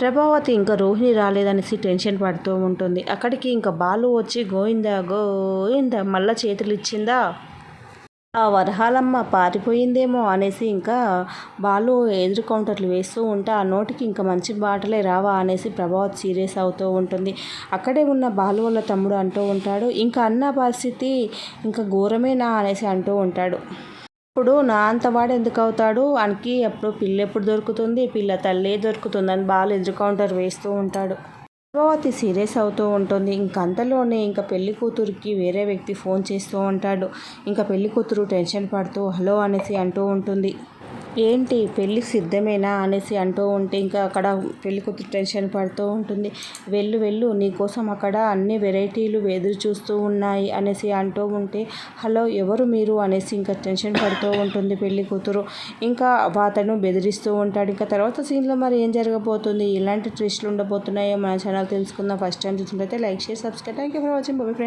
ప్రభావతి ఇంకా రోహిణి రాలేదనేసి టెన్షన్ పడుతూ ఉంటుంది. అక్కడికి ఇంకా బాలు వచ్చి గోయిందా గోయిందా మళ్ళా చేతులు ఇచ్చిందా? ఆ వరహాలమ్మ పారిపోయిందేమో అనేసి ఇంకా బాలు ఎదురు కౌంటర్లు వేస్తూ ఉంటే ఆ నోటికి ఇంకా మంచి మాటలే రావా అనేసి ప్రభావత్ సీరియస్ అవుతూ ఉంటుంది. అక్కడే ఉన్న బాలు వాళ్ళ తమ్ముడు అంటూ ఉంటాడు. ఇంకా అన్న పరిస్థితి ఇంకా ఘోరమేనా? అనేసి అంటూ ఉంటాడు. ఇప్పుడు నా అంతవాడు ఎందుకు అవుతాడు? వానికి ఎప్పుడు పిల్ల ఎప్పుడు దొరుకుతుంది? పిల్ల తల్లే దొరుకుతుంది అని బాలు ఎదురు కౌంటర్ వేస్తూ ఉంటాడు. ప్రభావతి సీరియస్ అవుతూ ఉంటుంది. ఇంక అంతలోనే ఇంకా పెళ్ళి కూతురికి వేరే వ్యక్తి ఫోన్ చేస్తూ ఉంటాడు. ఇంకా పెళ్ళి కూతురు టెన్షన్ పడుతూ హలో అనేసి అంటూ ఉంటుంది. ఏంటి పెళ్ళి సిద్ధమేనా అనేసి అంటూ ఉంటే ఇంకా అక్కడ పెళ్ళి కూతురు టెన్షన్ పడుతూ ఉంటుంది. వెళ్ళు వెళ్ళు నీకోసం అక్కడ అన్ని వెరైటీలు ఎదురు చూస్తూ ఉన్నాయి అనేసి అంటూ ఉంటే హలో ఎవరు మీరు? అనేసి ఇంకా టెన్షన్ పడుతూ ఉంటుంది పెళ్ళి కూతురు. ఇంకా అతను బెదిరిస్తూ ఉంటాడు. ఇంకా తర్వాత సీన్లో మరి ఏం జరగబోతుంది? ఇలాంటి ట్విస్ట్లు ఉండబోతున్నాయో మన ఛానల్ తెలుసుకుందాం. ఫస్ట్ టైం చూసినట్లయితే like share subscribe. Thank you for watching bye friend